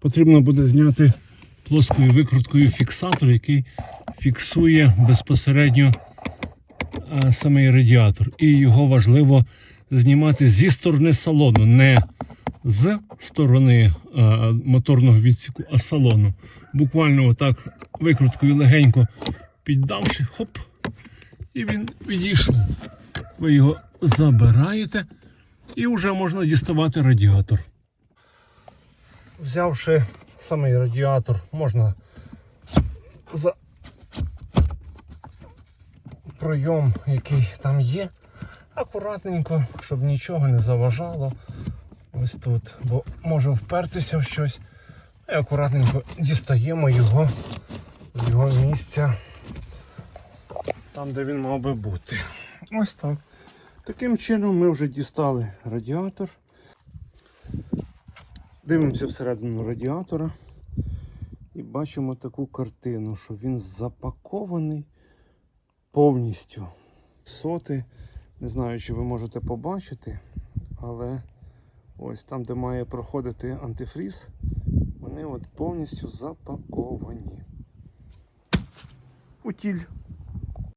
потрібно буде зняти плоскою викруткою фіксатор, який фіксує безпосередньо е, самий радіатор. І його важливо знімати зі сторони салону, не з сторони е, моторного відсіку, а салону. Буквально отак викруткою легенько піддавши, хоп, і він відійшов. Ви його забираєте і вже можна діставати радіатор. Взявши самий радіатор, можна за пройом, який там є, акуратненько, щоб нічого не заважало. Ось тут, бо може впертися в щось. І акуратненько дістаємо його з його місця, там, де він мав би бути. Ось так. Таким чином ми вже дістали радіатор. Дивимося всередину радіатора і бачимо таку картину, що він запакований повністю. Соти, не знаю, чи ви можете побачити, але ось там, де має проходити антифріз, вони от повністю запаковані. Утіль